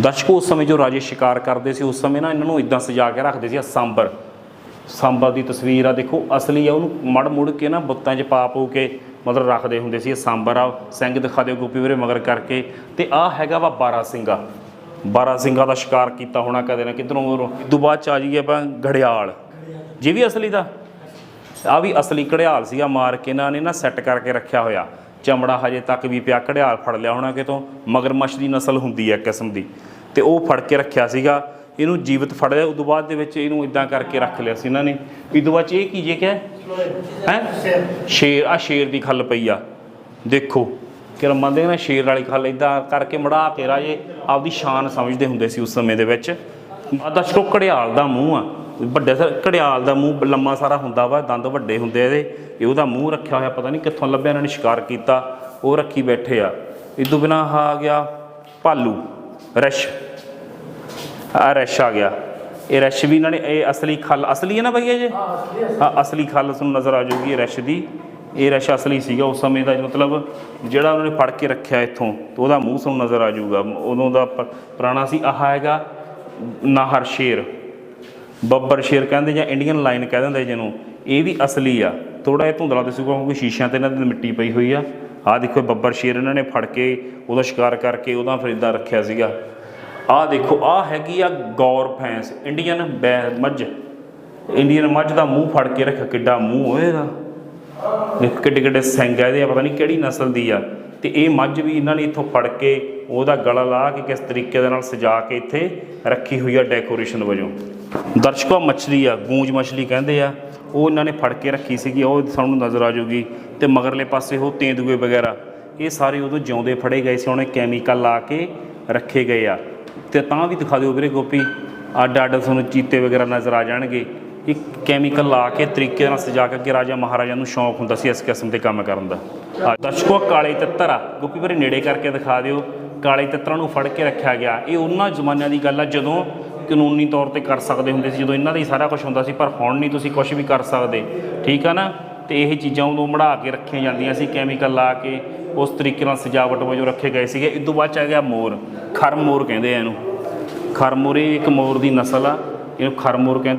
ਦਰਸ਼ਕੋ, ਉਸ ਸਮੇਂ ਜੋ ਰਾਜੇ ਸ਼ਿਕਾਰ ਕਰਦੇ ਸੀ, ਉਸ ਸਮੇਂ ਨਾ ਇਹਨਾਂ ਨੂੰ ਇਦਾਂ ਸਜਾ ਕੇ ਰੱਖਦੇ ਸੀ ਸਾਂਬਰ। ਸਾਂਬਰ ਦੀ ਤਸਵੀਰ ਆ, ਦੇਖੋ, ਅਸਲੀ ਆ, ਉਹਨੂੰ ਮੜ ਮੁੜ ਕੇ ਨਾ ਬੁੱਤਾਂ 'ਚ ਪਾ ਪੂ ਕੇ ਮਤਲਬ ਰੱਖਦੇ ਹੁੰਦੇ ਸੀ, ਇਹ ਸਾਂਬਰ ਆ, ਸਿੰਘ ਦਿਖਾ ਦਿਓ ਗੋਪੀ ਵੀਰੇ, ਮਗਰ ਕਰਕੇ। ਤੇ ਆ ਹੈਗਾ ਵਾ ਬਾਰਾ ਸਿੰਘਾ। ਬਾਰਾ ਸਿੰਘਾ ਦਾ ਸ਼ਿਕਾਰ ਕੀਤਾ ਹੋਣਾ ਕਦੇ ਨਾ ਕਿਧਰੋਂ ਉਧਰੋਂ ਤੋਂ ਬਾਅਦ ਚ ਆ ਜਾਈਏ ਆਪਾਂ ਘੜਿਆਲ। ਜੇ ਵੀ ਅਸਲੀ ਦਾ? ਆ ਵੀ ਅਸਲੀ ਘੜਿਆਲ ਸੀਗਾ, ਮਾਰ ਕੇ ਇਹਨਾਂ ਨੇ ਨਾ ਸੈੱਟ ਕਰਕੇ ਰੱਖਿਆ ਹੋਇਆ। ਚਮੜਾ ਹਜੇ ਤੱਕ ਵੀ ਪਿਆ, ਘੜਿਆਲ ਫੜ ਲਿਆ ਹੋਣਾ ਕਿਤੋਂ, ਮਗਰਮੱਛ ਦੀ ਨਸਲ ਹੁੰਦੀ ਹੈ ਇੱਕ ਕਿਸਮ ਦੀ। ਤੇ ਉਹ ਫੜ ਕੇ ਰੱਖਿਆ ਸੀਗਾ, ਇਹਨੂੰ ਜੀਵਤ ਫੜ ਲਿਆ, ਉਦੋਂ ਬਾਅਦ ਦੇ ਵਿੱਚ ਇਹਨੂੰ ਇਦਾਂ ਕਰਕੇ ਰੱਖ ਲਿਆ ਸੀ ਇਹਨਾਂ ਨੇ। ਉਦੋਂ ਬਾਅਦ ਚ ਇਹ ਕੀ ਜੇ ਕਿਹਾ ਹੈ? ਸ਼ੇਰ ਆ ਸ਼ੇਰ ਦੀ ਖੱਲ ਪਈ ਆ। ਦੇਖੋ ਕਿ ਮੰਨਦੇ ਨਾ ਸ਼ੇਰ ਵਾਲੀ ਖੱਲ ਇਦਾਂ ਕਰਕੇ ਮੜਾ ਕੇ ਰਾਜੇ ਆਪਦੀ ਸ਼ਾਨ ਸਮਝਦੇ ਹੁੰਦੇ ਸੀ ਉਸ ਸਮੇਂ ਦੇ ਵਿੱਚ। ਆ ਦਰਸ਼ਕੋ ਘੜਿਆਲ ਦਾ ਮੂੰਹ ਆ। ਵੱਡੇ ਸਰ ਘੜਿਆਲ ਦਾ ਮੂੰਹ ਲੰਮਾ ਸਾਰਾ ਹੁੰਦਾ ਵਾ ਦੰਦ ਵੱਡੇ ਹੁੰਦੇ ਇਹਦੇ ਇਹ ਉਹਦਾ ਮੂੰਹ ਰੱਖਿਆ ਹੋਇਆ ਪਤਾ ਨਹੀਂ ਕਿੱਥੋਂ ਲੱਭਿਆ ਇਹਨਾਂ ਨੇ ਸ਼ਿਕਾਰ ਕੀਤਾ ਉਹ ਰੱਖੀ ਬੈਠੇ ਆ। ਇਦੋਂ ਬਿਨਾ ਆ ਗਿਆ ਭਾਲੂ ਰਸ਼। ਆ ਰਸ਼ ਆ ਗਿਆ। ਇਹ ਰਸ਼ ਵੀ ਇਹਨਾਂ ਨੇ ਇਹ ਅਸਲੀ ਖੱਲ ਅਸਲੀ ਹੈ ਨਾ ਭਈਆ ਜੀ? ਹਾਂ ਅਸਲੀ ਖੱਲ ਤੁਹਾਨੂੰ ਨਜ਼ਰ ਆ ਜਾਊਗੀ ਇਹ ਰਸ਼ ਦੀ। ਇਹ ਰਸ਼ ਅਸਲੀ ਸੀਗਾ ਉਸ ਸਮੇਂ ਦਾ ਮਤਲਬ ਜਿਹੜਾ ਉਹਨਾਂ ਨੇ ਫੜ ਕੇ ਰੱਖਿਆ ਇੱਥੋਂ ਤੇ ਉਹਦਾ ਮੂੰਹ ਤੁਹਾਨੂੰ ਨਜ਼ਰ ਆ ਜਾਊਗਾ। ਉਦੋਂ ਦਾ ਪੁਰਾਣਾ ਸੀ ਆਹ ਹੈਗਾ ਨਾਹਰ ਸ਼ੇਰ ਬੱਬਰ ਸ਼ੇਰ ਕਹਿੰਦੇ ਜਾਂ ਇੰਡੀਅਨ ਲਾਈਨ ਕਹਿ ਦਿੰਦੇ ਜਿਹਨੂੰ, ਇਹ ਵੀ ਅਸਲੀ ਆ। ਥੋੜਾ ਇਹ ਧੁੰਦਲਾ ਦਿਸੂਗਾ ਕਿਉਂਕਿ ਸ਼ੀਸ਼ਿਆਂ ਤੇ ਇਹਨਾਂ ਦੀ ਮਿੱਟੀ ਪਈ ਹੋਈ ਆ। ਆਹ ਦੇਖੋ ਬੱਬਰ ਸ਼ੇਰ ਇਹਨਾਂ ਨੇ ਫੜ ਕੇ ਉਹਦਾ ਸ਼ਿਕਾਰ ਕਰਕੇ ਉਹਦਾ ਫਿਰ ਏਦਾਂ ਰੱਖਿਆ ਸੀਗਾ। ਆਹ ਦੇਖੋ, ਆਹ ਹੈਗੀ ਆ ਗੌਰ ਫੈਂਸ, ਇੰਡੀਅਨ ਬੈ- ਮੱਝ। ਇੰਡੀਅਨ ਮੱਝ ਦਾ ਮੂੰਹ ਫੜ ਕੇ ਰੱਖਿਆ ਕਿੱਡਾ ਮੂੰਹ ਹੋਏਗਾ ਦੇਖ ਕਿੱਡੇ ਕਿੱਡੇ ਸਿੰਘ ਆ ਇਹਦੇ ਪਤਾ ਨਹੀਂ ਕਿਹੜੀ ਨਸਲ ਦੀ ਆ। ਤੇ ਇਹ ਮੱਝ ਵੀ ਇਹਨਾਂ ਨੇ ਇੱਥੋਂ ਫੜ ਕੇ ਉਹਦਾ ਗਲਾ ਲਾ ਕੇ ਕਿਸ ਤਰੀਕੇ ਦੇ ਨਾਲ ਸਜਾ ਕੇ ਇੱਥੇ ਰੱਖੀ ਹੋਈ ਆ ਡੈਕੋਰੇਸ਼ਨ ਵਜੋਂ। ਦਰਸ਼ਕੋ ਮੱਛਲੀ ਆ, ਗੂੰਜ ਮੱਛਲੀ ਕਹਿੰਦੇ ਆ। ਉਹ ਇਹਨਾਂ ਨੇ ਫੜ ਕੇ ਰੱਖੀ ਸੀਗੀ, ਉਹ ਸਾਨੂੰ ਨਜ਼ਰ ਆ ਜੂਗੀ ਤੇ ਮਗਰਲੇ ਪਾਸੇ ਉਹ ਤੇਂਦੂਏ ਵਗੈਰਾ, ਇਹ ਸਾਰੇ ਉਦੋਂ ਜਿਉਂਦੇ ਫੜੇ ਗਏ ਸੀ, ਉਹਨੇ ਕੈਮੀਕਲ ਲਾ ਕੇ ਰੱਖੇ ਗਏ ਆ। ਤੇ ਤਾਂ ਵੀ ਦਿਖਾ ਦਿਓ ਵੀਰੇ ਗੋਪੀ ਅੱਡ ਅੱਡ ਤੁਹਾਨੂੰ ਚੀਤੇ ਵਗੈਰਾ ਨਜ਼ਰ ਆ ਜਾਣਗੇ। ਇੱਕ ਕੈਮੀਕਲ ਲਾ ਕੇ ਤਰੀਕੇ ਨਾਲ ਸਜਾ ਕੇ ਅੱਗੇ ਰਾਜਾ ਮਹਾਰਾਜਾ ਨੂੰ ਸ਼ੌਂਕ ਹੁੰਦਾ ਸੀ ਇਸ ਕਿਸਮ ਦੇ ਕੰਮ ਕਰਨ ਦਾ। ਦਰਸ਼ਕੋ, ਕਾਲੇ ਤਿੱਤਰ ਆ। ਗੋਪੀ ਵੀਰੇ ਨੇੜੇ ਕਰਕੇ ਦਿਖਾ ਦਿਓ। ਕਾਲੇ ਤਿੱਤਰਾਂ ਨੂੰ ਫੜ ਕੇ ਰੱਖਿਆ ਗਿਆ। ਇਹ ਉਹਨਾਂ ਜ਼ਮਾਨਿਆਂ ਦੀ ਗੱਲ ਆ, ਜਦੋਂ ਕਾਨੂੰਨੀ ਤੌਰ ਤੇ ਕਰ ਸਕਦੇ ਹੁੰਦੇ ਸੀ, ਜਦੋਂ ਇਹਨਾਂ ਦਾ ਹੀ ਸਾਰਾ ਕੁਝ ਹੁੰਦਾ ਸੀ, ਪਰ ਹੁਣ ਨਹੀਂ ਤੁਸੀਂ ਕੁਝ ਵੀ ਕਰ ਸਕਦੇ। ਠੀਕ ਆ ਨਾ? ਤੇ ਇਹ ਚੀਜ਼ਾਂ ਉਦੋਂ ਮੜਾ ਕੇ ਰੱਖੀਆਂ ਜਾਂਦੀਆਂ ਸੀ ਕੈਮੀਕਲ ਲਾ ਕੇ, ਉਸ ਤਰੀਕੇ ਨਾਲ ਸਜਾਵਟ ਵਜੋਂ ਰੱਖੇ ਗਏ ਸੀਗੇ। ਇਸ ਤੋਂ ਬਾਅਦ ਚ ਆ ਗਿਆ ਮੋਰ। ਖਰ ਮੋਰ ਕਹਿੰਦੇ ਆ ਇਹਨੂੰ। ਖਰ ਮੋਰ ਇਹ ਇੱਕ ਮੋਰ ਦੀ ਨਸਲ ਆ। ਇਹਨੂੰ ਖਰ ਮੋਰ ਕਹਿੰਦੇ